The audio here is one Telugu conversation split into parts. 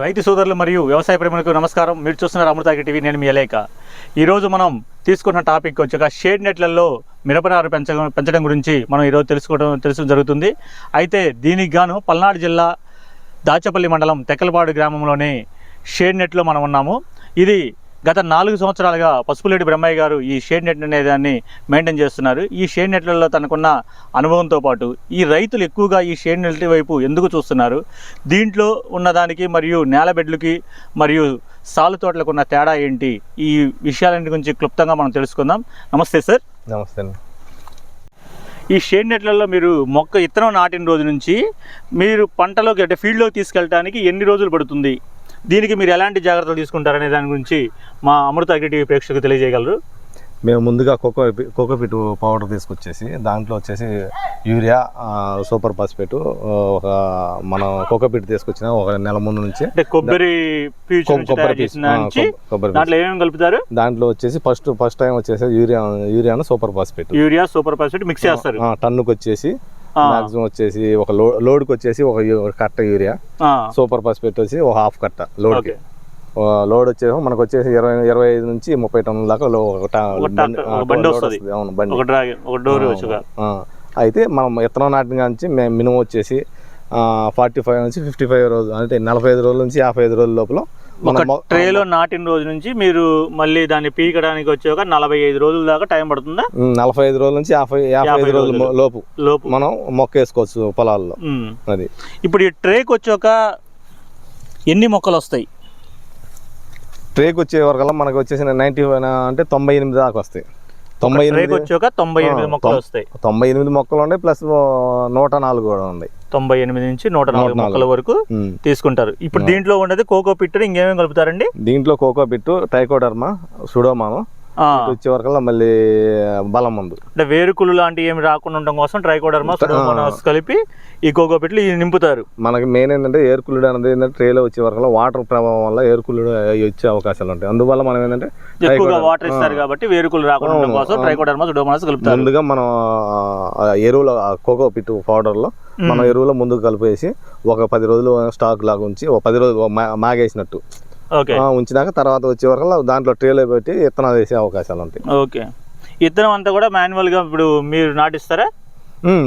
రైతు సోదరులు మరియు వ్యవసాయ ప్రేమలకు నమస్కారం. మీరు చూస్తున్నారు అమృతాకి టీవీ. నేను మీ అలేక ఈరోజు మనం తీసుకున్న టాపిక్ వచ్చాక షేడ్ నెట్లలో మిరపనారు పెంచడం పెంచడం గురించి మనం ఈరోజు తెలుసుకోవడం తెలుసు జరుగుతుంది. అయితే దీనికి గాను పల్నాడు జిల్లా దాచపల్లి మండలం తెక్కలపాడు గ్రామంలోని షేడ్ నెట్లో మనం ఉన్నాము. ఇది గత నాలుగు సంవత్సరాలుగా పసుపులేటి బ్రహ్మయ్య గారు ఈ షేడ్ నెట్ అనే దాన్ని మెయింటైన్ చేస్తున్నారు. ఈ షేడ్ నెట్లలో తనకున్న అనుభవంతో పాటు ఈ రైతులు ఎక్కువగా ఈ షేడ్ నెట్ వైపు ఎందుకు చూస్తున్నారు? దీంట్లో ఉన్నదానికి మరియు నేలబెడ్లకి మరియు సాలు తోటలకు ఉన్న తేడా ఏంటి? ఈ విషయాలన్నిటి గురించి క్లుప్తంగా మనం తెలుసుకుందాం. నమస్తే సార్. నమస్తే ఈ షేడ్ నెట్లలో మీరు మొక్క ఇత్తనం నాటిన రోజు నుంచి మీరు పంటలోకి అంటే ఫీల్డ్లోకి తీసుకెళ్ళడానికి ఎన్ని రోజులు పడుతుంది? దీనికి మీరు ఎలాంటి జాగ్రత్తలు తీసుకుంటారనే దాని గురించి మా అమృత అగ్రిటీవీ ప్రేక్షకులకు తెలియజేయగలరు. మేము ముందుగా కోకో కోకోపిట్ పౌడర్ తీసుకొచ్చేసి దాంట్లో వచ్చేసి యూరియా సూపర్ ఫాస్ఫేట్ ఒక మనం కోకోపిట్ తీసుకొచ్చిన ఒక నెల ముందు నుంచి అంటే కొబ్బరి కొబ్బరి కొబ్బరి దాంట్లో. ఏమేమి కలుపుతారు? దాంట్లో వచ్చేసి ఫస్ట్ ఫస్ట్ టైం వచ్చేసి urea యూరియాను super phosphate. Urea super phosphate mix చేస్తారు. టన్నుకు వచ్చేసి మాక్సిమం వచ్చేసి ఒక లో లోడ్కి వచ్చేసి ఒక కట్ట యూరియా సూపర్ ఫాస్ఫేట్ వచ్చి ఒక హాఫ్ కట్ట లోడ్కి. ఓకే. లోడ్ వచ్చేసి మనకు వచ్చేసి ఇరవై ఇరవై ఐదు నుంచి ముప్పై టన్నుల దాకా బండి- లోడ్. అవును బండి. అయితే మనం విత్తనం నాటిన నుంచి మేము మినిమం వచ్చేసి ఫార్టీ ఫైవ్ నుంచి ఫిఫ్టీ ఫైవ్ రోజులు అంటే నలభై ఐదు రోజుల నుంచి యాభై ఐదు రోజుల లోపల ఒక ట్రేలో నాటిన రోజు నుంచి మీరు మళ్ళీ దాన్ని పీకడానికి వచ్చాక నలభై ఐదు రోజుల దాకా టైం పడుతుందా? నలభై ఐదు రోజుల నుంచి యాభై యాభై ఐదు రోజుల లోపు. లోపు. మనం మొక్క వేసుకోవచ్చు పొలాల్లో. అది. ఇప్పుడు ఈ ట్రేకి వచ్చాక ఎన్ని మొక్కలు వస్తాయి? ట్రేక్ వచ్చే వరకల్లా మనకు వచ్చేసి నైన్టీ అంటే తొంభై ఎనిమిది దాకా వస్తాయి. తొంభై ఎనిమిది వచ్చాక తొంభై ఎనిమిది మొక్కలు వస్తాయి. తొంభై ఎనిమిది మొక్కలు ఉన్నాయి ప్లస్ నూట నాలుగు కూడా ఉన్నాయి తొంభై ఎనిమిది నుంచి నూట నాలుగు. మొక్కల వరకు. తీసుకుంటారు ఇప్పుడు. దీంట్లో ఉన్నది కోకో పిట్టు ఇంకేమేమి కలుపుతారండి దీంట్లో కోకో బిట్టు టైకోడర్మా సుడోమాను ఆ, వచ్చే వరకల్లా మళ్ళీ బలం ముందు అంటే వేరుకులు లాంటివి ఏమి రాకుండా ఉండడం కోసం ట్రైకోడర్మా కలిపి ఈ కోకో పిట్లు నింపుతారు. మనకి మెయిన్ ఏంటంటే ఎయిర్ కూల్డ్ అనేది ఏంటంటే ట్రేలో వచ్చే వరకు వాటర్ ప్రభావం వల్ల ఎయిర్ కూల్డ్ వచ్చే అవకాశాలు ఉంటాయి. అందువల్ల మనం ఏంటంటే ఎక్కువగా వాటర్ ఇస్తారు కాబట్టి వేరుకులు రాకుండా ఉండడం కోసం. ట్రైకోడర్మా సుడోమోనాస్ కలుపుతారు. ముందుగా మనం ఎరువుల కోకో పిట్ పౌడర్లో మనం ఎరువులో ముందుకు కలిపేసి ఒక పది రోజులు స్టాక్ లాగా ఉంచి ఒక పది రోజులు మాగేసినట్టు. ఉంచినాక తర్వాత వచ్చే వరకు దాంట్లో ట్రేలో పెట్టి విత్తనాలు వేసే అవకాశాలు ఉంటాయి. ఓకే. ఇత్తనం అంతా కూడా మాన్యువల్గా ఇప్పుడు మీరు నాటిస్తారా?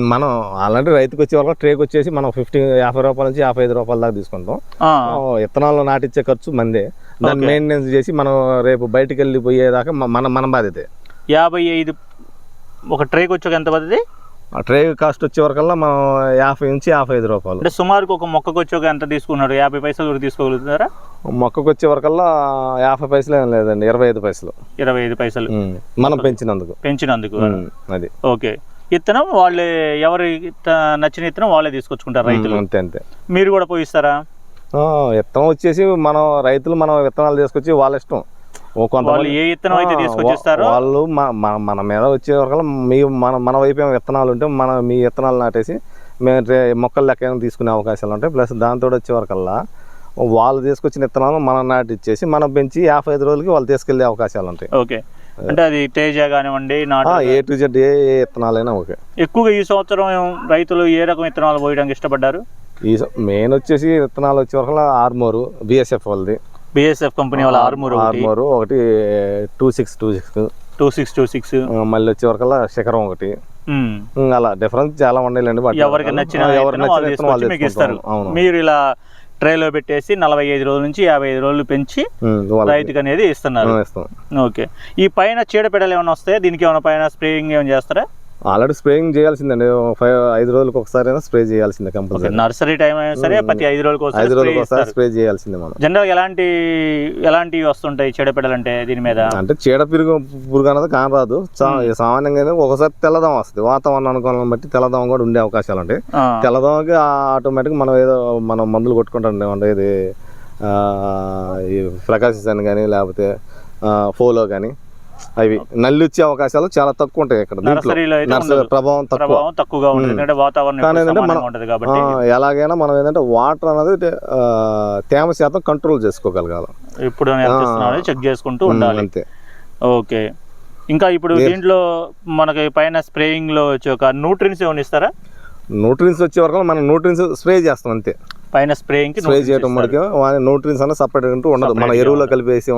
మనం అలాంటి రైతుకి వచ్చే వరకు ట్రేకి వచ్చేసి మనం ఫిఫ్టీ యాభై రూపాయల నుంచి యాభై ఐదు రూపాయల దాకా తీసుకుంటాం. ఆ, ఆ, విత్తనాలు నాటించే ఖర్చు మందే. దాన్ని. మెయింటెనెన్స్ చేసి మనం రేపు బయటికి వెళ్ళి పోయేదాకా మ- మన మన బాధ్యతే. యాభై ఐదు ఒక ట్రేకి వచ్చాక ఎంత పడుతుంది ఆ ట్రే కాస్ట్ వచ్చే వరకల్లా మనం యాభై నుంచి యాభై ఐదు రూపాయలు. అంటే సుమారుకు ఒక మొక్కకు వచ్చాక ఎంత తీసుకున్నారు? యాభై పైసలు వరకు తీసుకోగలుగుతున్నారా? మొక్కకు వచ్చే వరకల్లా యాభై పైసలు ఏం లేదండి ఇరవై ఐదు పైసలు. ఇరవై ఐదు పైసలు. మనం పెంచినందుకు. పెంచినందుకు. అది. ఓకే. ఇత్తనం వాళ్ళే ఎవరి నచ్చిన ఇత్తనం వాళ్ళే తీసుకొచ్చుకుంటారు రైతులు. అంతే అంతే. మీరు కూడా పోయిస్తారా? విత్తనం వచ్చేసి మనం రైతులు మనం విత్తనాలు తీసుకొచ్చి వాళ్ళ ఇష్టం. వాళ్ళు ఏ ఇత్తనం అయితే తీసుకొచ్చిస్తారో వాళ్ళు మన మన మీద వచ్చే వరకల్లా మీ మన మన వైపు ఏమో విత్తనాలు ఉంటే మన మీ విత్తనాలు నాటేసి మేము మొక్కలు లెక్క తీసుకునే అవకాశాలు ఉంటాయి ప్లస్ దాంతో వచ్చే వరకల్లా వాళ్ళు తీసుకొచ్చిన విత్తనాలు మనం నాటిచ్చేసి మనం పెంచి యాభై ఐదు రోజులకి వాళ్ళు తీసుకెళ్ళే అవకాశాలు ఉంటాయి. ఓకే. అంటే అది తేజ కానివ్వండి నాటు ఏ టు జెడ్ ఏ ఏ విత్తనాలైనా ఓకే. ఎక్కువగా ఈ సంవత్సరం రైతులు ఏ రకం విత్తనాలు పోయడానికి ఇష్టపడ్డారు? ఈ మెయిన్ వచ్చేసి విత్తనాలు వచ్చే వరకల్లా ఆర్మోరు బిఎస్ఎఫ్ వాళ్ళది. బిఎస్ఎఫ్ కంపెనీ వాళ్ళ ఆర్మూర్ ఒకటి. ఆర్మోరు ఒకటి two six two six two six two six మళ్ళీ వచ్చే వరకల్లా శిఖరం ఒకటి. అలా డిఫరెన్స్ చాలా ఉండేలేండి ఎవరికి నచ్చిన ఆ, విత్తనం వాళ్ళు మీకు ఇస్తారు. మీరు ఇలా ట్రేలో పెట్టేసి నలభై ఐదు రోజుల నుంచి యాభై ఐదు రోజులు పెంచి రైతుకి అనేది ఇస్తున్నారు. ఓకే. ఈ పైన చీడపీడలు ఏమైనా వస్తాయి? దీనికి ఏమైనా పైన స్ప్రేయింగ్ ఏమైనా చేస్తారా? Already spraying చేయాల్సిందండి. ఫైవ్ ఐదు రోజులకు ఒకసారి స్ప్రే చేయాల్సిందే కంపల్సరీ. నర్సరీ టైం అయినా సరే ప్రతి ఐదు రోజులకు ఐదు రోజులకు ఒకసారి స్ప్రే చేయాల్సిందే మనం. జనరల్ ఎలాంటి ఎలాంటివి వస్తుంటాయి చీడపీడలు అంటే దీని మీద? అంటే చీడ పిరుగు పురుగు అనేది కానరాదు సామాన్యంగా ఒకసారి తెల్లదం వస్తుంది. వాతావరణం అనుకూలం బట్టి తెల్లదం కూడా ఉండే అవకాశాలు ఉంటాయి. ఆ, తెల్లదోమకి ఆటోమేటిక్ మనం ఏదో మనం మందులు కొట్టుకుంటాం అంటే ఇది ఆ, ఈ ప్రకాశిస్ అని కానీ లేకపోతే ఫోలో కానీ అవి నల్లి వచ్చే అవకాశాలు చాలా తక్కువ ఉంటాయి ఇక్కడ నర్సరీ. ప్రభావం తక్కువ. తక్కువగా ఉంటుంది. ఎందుకంటే వాతావరణం ఎలాగైనా మనం ఏంటంటే వాటర్ అనేది తేమ శాతం కంట్రోల్ చేసుకోగలగాలి. ఇప్పుడు చెక్ చేసుకుంటూ ఉండాలి. అంతే. ఓకే. ఇంకా ఇప్పుడు దీంట్లో మనకి పైన స్ప్రేయింగ్లో వచ్చి ఒక న్యూట్రిన్స్ ఏమైనా ఇస్తారా? న్యూట్రిన్స్ వచ్చే వరకు మనం న్యూట్రిన్స్ స్ప్రే చేస్తాం అంతే. పైన స్ప్రేయింగ్ స్ప్రే చేయడం మటుకు న్యూట్రియన్స్ అనేది సపరేట్ అంటూ ఉండదు. మన ఎరువులో కలిపేసి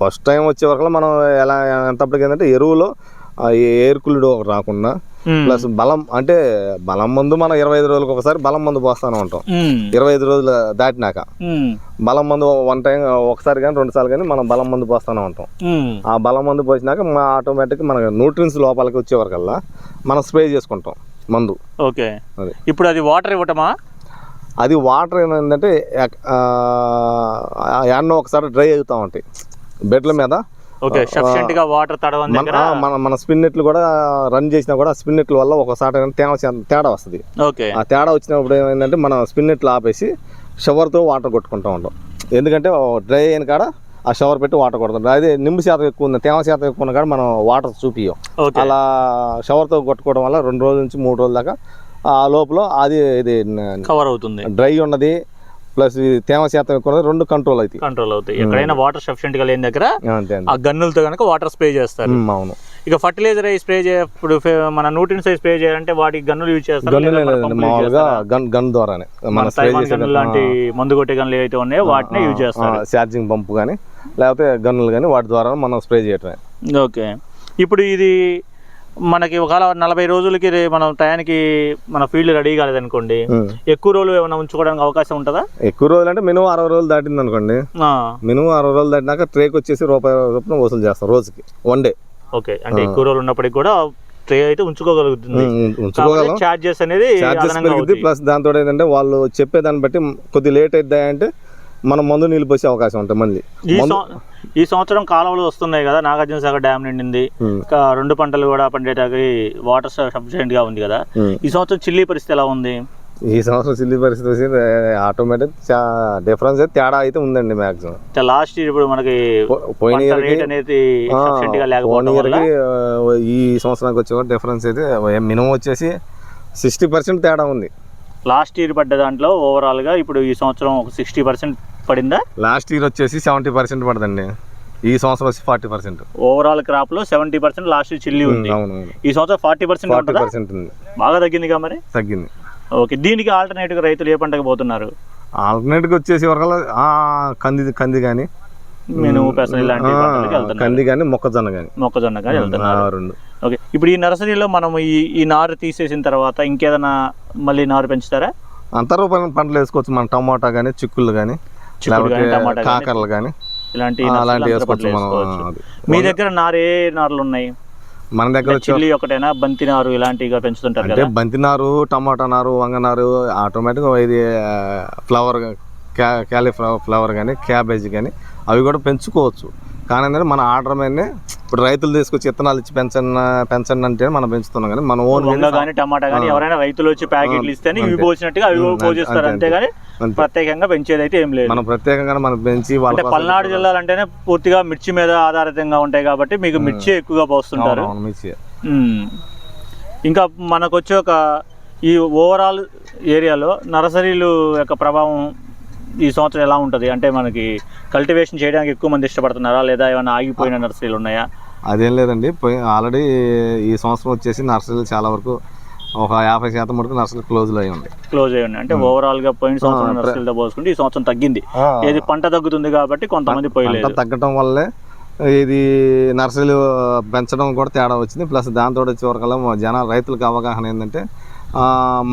ఫస్ట్ టైం వచ్చే వరకు మనం ఎలా ఎంతప్పటికి ఏంటంటే ఎరువులో ఏర్కులుడు రాకుండా ప్లస్ బలం అంటే బలం మందు మనం ఇరవై ఐదు రోజులకు ఒకసారి బలం మందు పోస్తానే ఉంటాం. ఇరవై ఐదు రోజులు దాటినాక. బలం మందు వన్ టైం ఒకసారి కానీ రెండు సార్లు కానీ మనం బలం మందు పోస్తూనే ఉంటాం. ఆ బలం మందు పోసినాక మా ఆటోమేటిక్ మన న్యూట్రియన్స్ లోపలికి వచ్చే వరకల్లా మనం స్ప్రే చేసుకుంటాం మందు. ఓకే ఇప్పుడు అది వాటర్ ఇవ్వటమా? అది వాటర్ ఏంటంటే ఎండ ఒకసారి డ్రై అవుతూ ఉంటాయి. బెడ్ల మీద. వాటర్ మన మన మన స్పిన్ నెట్లు కూడా రన్ చేసినా కూడా స్పిన్ నెట్ల వల్ల ఒకసారి తేమ శాతం- తేడా వస్తుంది. ఆ తేడా వచ్చినప్పుడు ఏమైందంటే మనం స్పిన్ నెట్లు ఆపేసి షవర్తో వాటర్ కొట్టుకుంటూ ఉంటాం. ఎందుకంటే డ్రై అయిన కాడ ఆ షవర్ పెట్టి వాటర్ కొడుతుంటాం అదే నింబు శాతం ఎక్కువ ఉంది తేమ శాతం ఎక్కువ ఉన్న కాడ మనం వాటర్ చూపియం అలా షవర్తో కొట్టుకోవడం వల్ల రెండు రోజుల నుంచి మూడు రోజుల దాకా ఆ లోపల అది ఇది కవర్ అవుతుంది. డ్రై ఉన్నది ప్లస్ ఇది తేమ శాతం ఎక్కువ రెండు కంట్రోల్ అవుతాయి. కంట్రోల్ అవుతాయి. ఎక్కడైనా వాటర్ సఫిషియెంట్గా లేని దగ్గర ఆ గన్నులతో కనుక వాటర్ స్ప్రే చేస్తారు. అవును. ఇక ఫర్టిలైజర్ స్ప్రే చేయ ఇప్పుడు ఫె- మన న్యూట్రియన్స్ అయి స్ప్రే చేయాలంటే వాటికి గన్నులు యూజ్ చేస్తారు మామూలుగా? గన్ గన్ ద్వారానే. మన గన్నులు లాంటి మందు కొట్టే గన్నులు ఏవైతే ఉన్నాయో వాటిని యూజ్ చేస్తారు. ఛార్జింగ్ పంపు కానీ లేకపోతే గన్నులు కానీ వాటి ద్వారా మనం స్ప్రే చేయటమే. ఓకే. ఇప్పుడు ఇది మనకి ఒకవేళ నలభై రోజులకి మనం టయానికి మన ఫీల్డ్ రెడీ కాలేదనుకోండి. ఎక్కువ రోజులు ఏమైనా ఉంచుకోవడానికి అవకాశం ఉంటుందా? ఎక్కువ రోజులు అంటే మినిమం అరవై రోజులు దాటింది అనుకోండి మినిమం అరవై రోజులు దాటినాక ట్రేక్ వచ్చేసి రూపాయి చొప్పున వసూలు చేస్తాం రోజుకి వన్ డే ఓకే అంటే ఎక్కువ రోజులు ఉన్నప్పటికి కూడా ట్రే అయితే ఉంచుకోగలుగుతుంది. ఉంచుకోగలం. చార్జెస్ అనేది ఛార్జెస్ అదనంగా పెరిగింది అవుతాయి. ప్లస్ దాంతో ఏంటంటే వాళ్ళు చెప్పేదాన్ని బట్టి కొద్ది లేట్ అవుతాయి అంటే మనం మందు నీళ్ళు పోసే అవకాశం ఉంటుంది మళ్ళీ. ఈ సంవత్సరం కాలువలు వస్తున్నాయి కదా నాగార్జున సాగర్ డ్యామ్ నిండింది. ఇంకా రెండు పంటలు కూడా పండేటానికి వాటర్ సఫిషియెంట్గా ఉంది కదా. ఈ సంవత్సరం చిల్లీ పరిస్థితి ఎలా ఉంది? ఈ సంవత్సరం సిల్లి పరిస్థితి వచ్చి ఆటోమేటిక్ డిఫరెన్స్ అయితే తేడా అయితే ఉందండి మ్యాక్సిమం లాస్ట్ ఇయర్ ఇప్పుడు మనకి పోయిన రేట్ అనేది ఈ సంవత్సరానికి వచ్చే డిఫరెన్స్ అయితే మినిమం వచ్చేసి సిక్స్టీ పర్సెంట్ తేడా ఉంది. లాస్ట్ ఇయర్ పడ్డ దాంట్లో ఓవరాల్గా ఇప్పుడు ఈ సంవత్సరం ఒక సిక్స్టీ పర్సెంట్ పడిందా? లాస్ట్ ఇయర్ వచ్చేసి సెవెంటీ పర్సెంట్ పడదండి. ఈ సంవత్సరం వచ్చి ఫార్టీ పర్సెంట్. ఓవరాల్ క్రాప్లో సెవెంటీ పర్సెంట్ లాస్ట్ చిల్లీ ఉంది. ఈ సంవత్సరం ఫార్టీ పర్సెంట్ ఫార్టీ పర్సెంట్ ఉంది. బాగా తగ్గిందిగా మరి? తగ్గింది. ఓకే దీనికి ఆల్టర్నేటివ్గా రైతులు ఏ పంటకు పోతున్నారు? ఆల్టర్నేట్గా వచ్చేసి వరకల్లా ఆ, కంది కంది కానీ మినుము పెసలు ఇలాంటి కంది కానీ మొక్కజొన్న కానీ మొక్కజొన్న కానీ వెళ్తున్నారు. ఓకే ఇప్పుడు ఈ నర్సరీలో మనం ఈ ఈ నారు తీసేసిన తర్వాత ఇంకేదైనా మళ్ళీ నారు పెంచుతారా? అంతరూపమైన పంటలు వేసుకోవచ్చు మన టమాటా కానీ చిక్కుళ్ళు కానీ కాకరలు కానీ ఇలాంటి. మీ దగ్గర నారు ఏ నారులు ఉన్నాయి? మన దగ్గర చిల్లి ఒకటేనా బంతి నారు ఇలాంటివి పెంచుతుంటారు అంటే బంతి నారు టమాటా నారు వంగ నారు ఆటోమేటిక్గా ఇది ఫ్లవర్ క్యా క్యాలీఫ్లవర్ ఫ్లవర్ కానీ క్యాబేజ్ కానీ అవి కూడా పెంచుకోవచ్చు. కానీ ఏంటంటే మన ఆర్డర్ మీదనే ఇప్పుడు రైతులు తీసుకొచ్చి విత్తనాలు ఇచ్చి పెంచండి పెంచండి అంటే మనం పెంచుతున్నాం కానీ మన ఓన్ కానీ టమాటా కానీ ఎవరైనా రైతులు వచ్చి ప్యాకెట్లు ఇస్తేనే ఇవి పోసినట్టుగా అవి పోషిస్తారు అంతే, అంతేగాని అంతే. ప్రత్యేకంగా పెంచేది అయితే ఏం లేదు. మనం ప్రత్యేకంగా మనం పెంచి అంటే పల్నాడు జిల్లాలు అంటేనే పూర్తిగా మిర్చి మీద ఆధారితంగా ఉంటాయి కాబట్టి మీకు మిర్చి ఎక్కువగా పోస్తుంటారు. మిర్చి. ఇంకా మనకు వచ్చే ఒక ఈ ఓవరాల్ ఏరియాలో నర్సరీలు యొక్క ప్రభావం ఈ సంవత్సరం ఎలా ఉంటుంది? అంటే మనకి కల్టివేషన్ చేయడానికి ఎక్కువ మంది ఇష్టపడుతున్నారా? లేదా ఏమైనా ఆగిపోయిన నర్సరీలు ఉన్నాయా? అదేం లేదండి. ఆల్రెడీ ఈ సంవత్సరం వచ్చేసి నర్సరీలు చాలా వరకు ఒక యాభై శాతం వరకు నర్సరీలు క్లోజ్లో అయి ఉంది క్లోజ్ అయ్యి అంటే ఓవరాల్గా పోయిన సంవత్సరం నర్సరీలతో పోసుకుంటే ఈ సంవత్సరం తగ్గింది. ఏది పంట తగ్గుతుంది కాబట్టి కొంతమంది పోయలేదు. తగ్గటం వల్లే ఇది నర్సరీలు పెంచడం కూడా తేడా వచ్చింది. ప్లస్ దాంతో వచ్చే వరకల్లా మా జన రైతులకు అవగాహన ఏంటంటే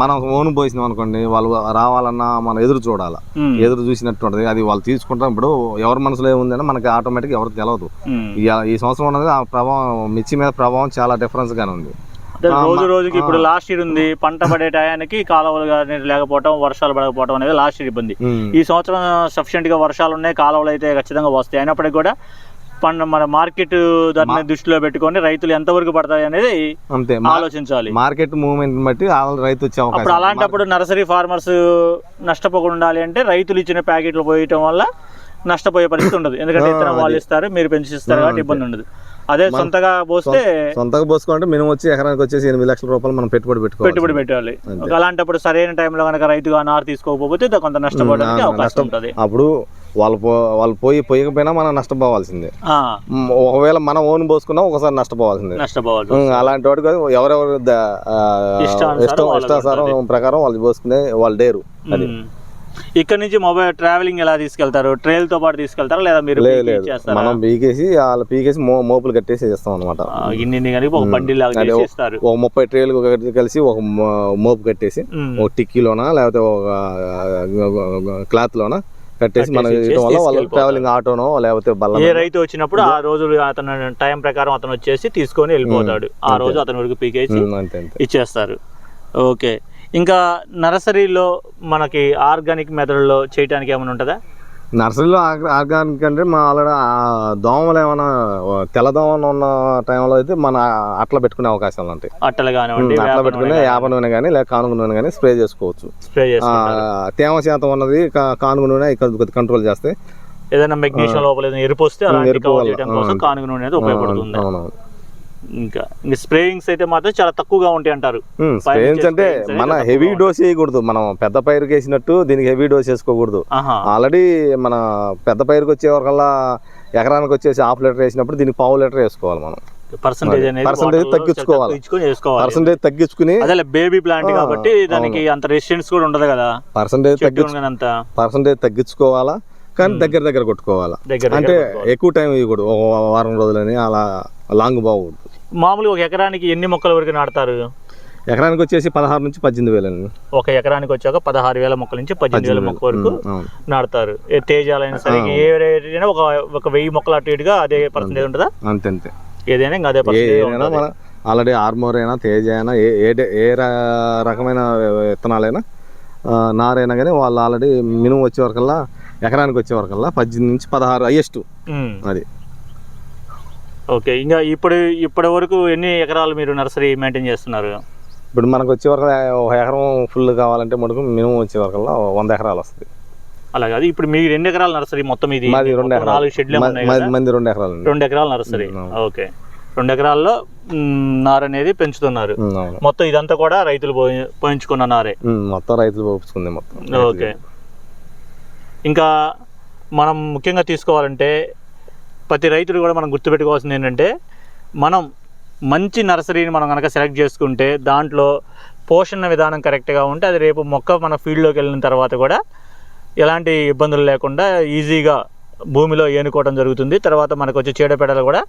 మనం ఓన్ పోసినాం అనుకోండి వాళ్ళు రావాలన్నా మనం ఎదురు చూడాలి. ఎదురు చూసినట్టు ఉంటుంది అది వాళ్ళు తీసుకుంటాం. ఇప్పుడు ఎవరి మనసులో ఏముందని మనకి ఆటోమేటిక్ ఎవరికి తెలియదు. ఈ సంవత్సరం ఉన్నది ఆ ప్రభావం మిర్చి మీద ప్రభావం చాలా డిఫరెన్స్గానే ఉంది. అంటే రోజు రోజుకి ఇప్పుడు లాస్ట్ ఇయర్ ఉంది. పంట పడే టయానికి కాలువలు కానీ లేకపోవడం వర్షాలు పడకపోవడం అనేది లాస్ట్ ఇయర్ ఇబ్బంది. ఈ సంవత్సరం సఫిషియెంట్గా వర్షాలు ఉన్నాయి కాలువలు అయితే ఖచ్చితంగా వస్తాయి. అయినప్పటికీ కూడా పంట మన మార్కెట్ ధరని దృష్టిలో పెట్టుకొని రైతులు ఎంతవరకు పడతాయి అనేది అంతే. ఆలోచించాలి. మార్కెట్ మూవ్మెంట్ బట్టి రైతు వచ్చే అప్పుడు అలాంటప్పుడు నర్సరీ ఫార్మర్స్ నష్టపోకుండా ఉండాలి అంటే రైతులు ఇచ్చిన ప్యాకెట్లు పోయటం వల్ల నష్టపోయే పరిస్థితి ఉండదు. ఎందుకంటే ఇతర వాళ్ళు ఇస్తారు మీరు పెంచిస్తారు కాబట్టి ఇబ్బంది ఉండదు. అదే సొంతగా పోస్తే సొంతగా పోసుకోవాలంటే మినిమం వచ్చి ఎకరానికి వచ్చేసి ఎనిమిది లక్షల రూపాయలు మనం పెట్టుబడి పెట్టుకోవాలి పెట్టుబడి పెట్టాలి అలాంటప్పుడు సరైన టైంలో కనుక రైతుగా నారు తీసుకోకపోతే కొంత నష్టపోవడానికి అవకాశం ఉంటుంది. అప్పుడు వాళ్ళు పో వాళ్ళు పోయి పోయకపోయినా మనం నష్టపోవాల్సిందే. ఒకవేళ మనం ఓన్ పోసుకున్నా ఒకసారి నష్టపోవాల్సిందే. నష్టపోవాలి అలాంటి వాడికి ఎవరెవరు ఇష్టం వాళ్ళకు ఇష్టానుసారం ప్రకారం వాళ్ళు పోసుకునే వాళ్ళు డేరు అది. ఇక్కడ నుంచి మొబైల్ ట్రావెలింగ్ ఎలా తీసుకెళ్తారు? ట్రైల్తో పాటు తీసుకెళ్తారా? లేదా మీరు? మనం పీకేసి వాళ్ళ పీకేసి మో మోపులు కట్టేసి ఇస్తాం అనమాట ఇన్ని కలిపి ఒక బండి లాగా ఒక ముప్పై ట్రేలు కలిసి ఒక మోపు కట్టేసి. ఒక టిక్కీలోన లేకపోతే ఒక క్లాత్ లోన కట్టేసి మనం ఇవ్వడం వల్ల వాళ్ళు. ట్రావెలింగ్ ఆటోనో లేకపోతే బల్ల ఏ రైతు వచ్చినప్పుడు ఆ రోజు అతను టైం ప్రకారం అతను వచ్చేసి తీసుకొని వెళ్ళిపోతాడు. ఆ రోజు అతని వరకు పీకేసి ఇచ్చేస్తారు. ఓకే. ఇంకా నర్సరీలో మనకి ఆర్గానిక్ మెథడ్లో చేయడానికి ఏమైనా ఉంటుందా? నర్సరీలో ఆర్గానిక్ అంటే మా ఆల్రెడీ దోమలు ఏమైనా తెల్ల దోమలు ఉన్న టైంలో అయితే మన అట్లా పెట్టుకునే అవకాశాలు ఉంటాయి అట్టలు కానివ్వండి అట్లా పెట్టుకునే యాప నూనె కానీ లేక కానుగ నూనె కానీ స్ప్రే చేసుకోవచ్చు. స్ప్రే చేసుకుంటారు. తేమ శాతం ఉన్నది కానుగ నూనె ఇక్కడ కొద్ది కంట్రోల్ చేస్తే. ఏదైనా మెగ్నీషియం లోపల ఏదైనా ఎరుపు వస్తే అలాంటి కవర్ చేయడం కోసం. కానుగ నూనె అనేది ఉపయోగపడుతుంది. అవునవును ఇంకా. ఇంకా స్ప్రేయింగ్స్ అయితే మాత్రం చాలా తక్కువగా ఉంటాయి అంటారు. స్ప్రేయింగ్స్ అంటే మన హెవీ. డోస్ వేయకూడదు. మనం పెద్ద పైరుకి వేసినట్టు దీనికి హెవీ డోస్ వేసుకోకూడదు. ఆల్రెడీ మన పెద్ద పైరుకి వచ్చే వరకల్లా ఎకరానికి వచ్చేసి హాఫ్ లీటర్ వేసినప్పుడు దీనికి పావు లీటర్ వేసుకోవాలి మనం. పర్సంటేజ్ తగ్గించుకోవాలి. తగ్గించుకొని వేసుకోవాలి. పర్సంటేజ్ తగ్గించుకుని అదే బేబీ ప్లాంట్ కాబట్టి దానికి అంత రెసిస్టెన్స్ కూడా ఉండదు కదా. పర్సంటేజ్ పర్సంటేజ్ తగ్గించుకోవాలా? కానీ దగ్గర దగ్గర కొట్టుకోవాలా? అంటే. ఎక్కువ టైం ఇవ్వకూడదు. వారం రోజులని అలా లాంగ్ బాగూడదు మామూలుగా ఒక ఎకరానికి ఎన్ని మొక్కల వరకు నాటుతారు? ఎకరానికి వచ్చేసి పదహారు నుంచి పద్దెనిమిది వేలండి ఒక ఎకరానికి వచ్చాక పదహారు వేల మొక్కల నుంచి పద్దెనిమిది వేల మొక్క వరకు ఏ తేజాలైనా సరే ఏ రేట్ అయినా ఒక ఒక వెయ్యి మొక్కలు అటు ఇటుగా అదే పర్సెంటేజ్ ఉంటుందా? అంతే అంతే. ఏదైనా ఇంకా అదే పర్సెంటేజ్ ఏదైనా ఆల్రెడీ ఆర్మోర్ అయినా తేజ అయినా ఏ ఏ రకమైన విత్తనాలైనా నారైనా కానీ వాళ్ళు ఆల్రెడీ మినిమం వచ్చే వరకల్లా ఎకరానికి వచ్చే వరకల్లా పద్దెనిమిది నుంచి పదహారు హైయెస్ట్. అది. ఓకే ఇంకా ఇప్పుడు ఇప్పటి వరకు ఎన్ని ఎకరాలు మీరు నర్సరీ మెయింటైన్ చేస్తున్నారు? ఇప్పుడు మనకు వచ్చే వరకు ఒక ఎకరం ఫుల్ కావాలంటే మనకు మినిమం వచ్చే వరకల్లా వంద ఎకరాలు వస్తుంది. అలాగే అది ఇప్పుడు మీ రెండు ఎకరాల నర్సరీ మొత్తం ఇది? మాది రెండు నాలుగు షెడ్లు మాది రెండు ఎకరాలు రెండు ఎకరాల నర్సరీ? ఓకే రెండు ఎకరాల్లో నార అనేది పెంచుతున్నారు. మొత్తం ఇదంతా కూడా రైతులు పోయి- పోయించుకున్న నారే? మొత్తం రైతులు పంపించుకుంది మొత్తం. ఓకే. ఇంకా మనం ముఖ్యంగా తీసుకోవాలంటే ప్రతి రైతులు కూడా మనం గుర్తుపెట్టుకోవాల్సింది ఏంటంటే మనం మంచి నర్సరీని మనం కనుక సెలెక్ట్ చేసుకుంటే దాంట్లో పోషణ విధానం కరెక్ట్గా ఉంటే అది రేపు మొక్క మన ఫీల్డ్లోకి వెళ్ళిన తర్వాత కూడా ఎలాంటి ఇబ్బందులు లేకుండా ఈజీగా భూమిలో ఏనుకోవడం జరుగుతుంది. తర్వాత మనకు వచ్చే చీడపీడలు కూడా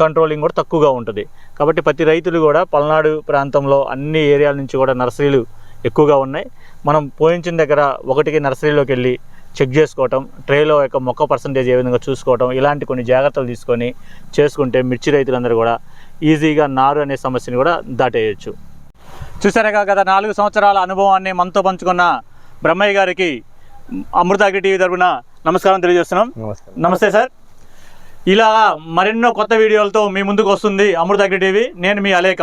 కంట్రోలింగ్ కూడా తక్కువగా ఉంటుంది. కాబట్టి ప్రతి రైతులు కూడా పల్నాడు ప్రాంతంలో అన్ని ఏరియాల నుంచి కూడా నర్సరీలు ఎక్కువగా ఉన్నాయి. మనం పోయించిన దగ్గర ఒకటికి నర్సరీలోకి వెళ్ళి చెక్ చేసుకోవటం ట్రేలో యొక్క మొక్క పర్సంటేజ్ ఏ విధంగా చూసుకోవటం ఇలాంటి కొన్ని జాగ్రత్తలు తీసుకొని చేసుకుంటే మిర్చి రైతులందరూ కూడా ఈజీగా నారు అనే సమస్యని కూడా దాటేయచ్చు. చూసారుగా గత నాలుగు సంవత్సరాల అనుభవాన్ని మనతో పంచుకున్న బ్రహ్మయ్య గారికి అమృత అగ్రి టీవీ తరపున నమస్కారం తెలియజేస్తున్నాం. నమస్తే సార్. ఇలా మరెన్నో కొత్త వీడియోలతో మీ ముందుకు వస్తుంది అమృత అగ్రి టీవీ. నేను మీ అలేక.